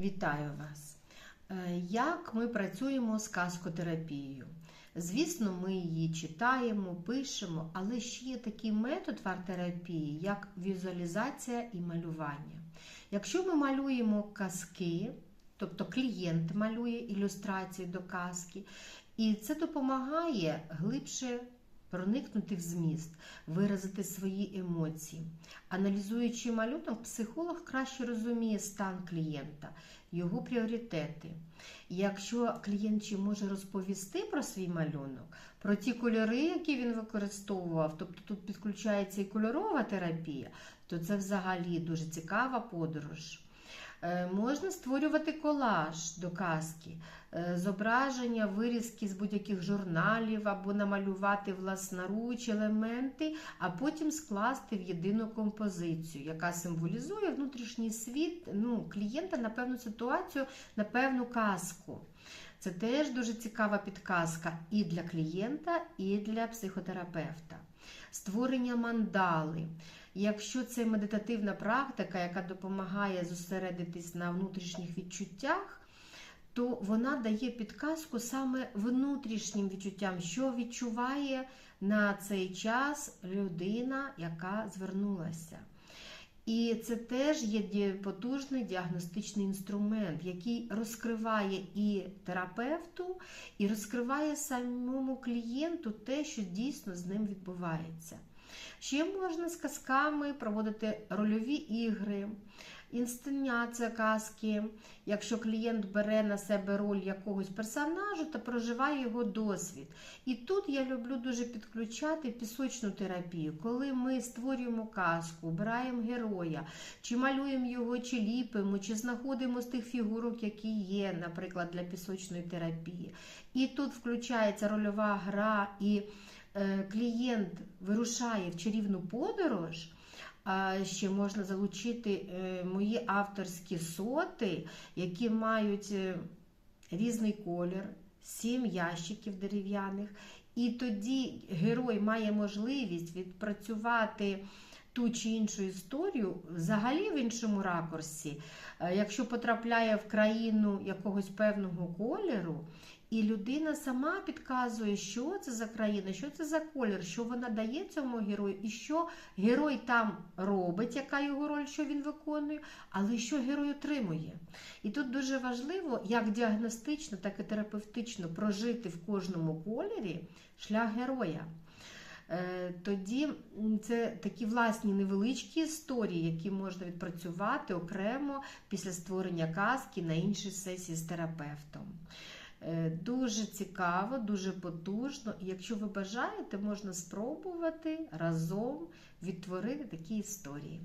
Вітаю вас! Е, Як ми працюємо з казкотерапією? Звісно, ми її читаємо, пишемо, але ще є такий метод в арт-терапії, як візуалізація і малювання. Якщо ми малюємо казки, тобто клієнт малює ілюстрації до казки, і це допомагає глибше проникнути в зміст, виразити свої емоції. Аналізуючи малюнок, психолог краще розуміє стан клієнта, його пріоритети. Якщо клієнт ще може розповісти про свій малюнок, про ті кольори, які він використовував, тобто тут підключається і кольорова терапія, то це взагалі дуже цікава подорож. Е, Можна створювати колаж до казки, е, зображення, вирізки з будь-яких журналів або намалювати власноруч елементи, а потім скласти в єдину композицію, яка символізує внутрішній світ ну, клієнта на певну ситуацію, на певну казку. Це теж дуже цікава підказка і для клієнта, і для психотерапевта. Створення мандали. Якщо це медитативна практика, яка допомагає зосередитись на внутрішніх відчуттях, то вона дає підказку саме внутрішнім відчуттям, що відчуває на цей час людина, яка звернулася. І це теж є потужний діагностичний інструмент, який розкриває і терапевту, і розкриває самому клієнту те, що дійсно з ним відбувається. Ще можна з казками проводити рольові ігри, інсценяція казки. Якщо клієнт бере на себе роль якогось персонажу та проживає його досвід. І тут я люблю дуже підключати пісочну терапію, коли ми створюємо казку, обираємо героя, чи малюємо його, чи ліпимо, чи знаходимо з тих фігурок, які є, наприклад, для пісочної терапії. І тут включається рольова гра і е, клієнт вирушає в чарівну подорож. Ще можна залучити е, мої авторські соти, які мають е, різний колір, сім ящиків дерев'яних. І тоді герой має можливість відпрацювати ту чи іншу історію взагалі в іншому ракурсі. Е, Якщо потрапляє в країну якогось певного кольору, і людина сама підказує, що це за країна, що це за колір, що вона дає цьому герою, і що герой там робить, яка його роль, що він виконує, але що герой отримує. І тут дуже важливо, як діагностично, так і терапевтично прожити в кожному кольорі шлях героя. Е, Тоді це такі власні невеличкі історії, які можна відпрацювати окремо після створення казки на іншій сесії з терапевтом. Е, Дуже цікаво, дуже потужно. Якщо ви бажаєте, можна спробувати разом відтворити такі історії.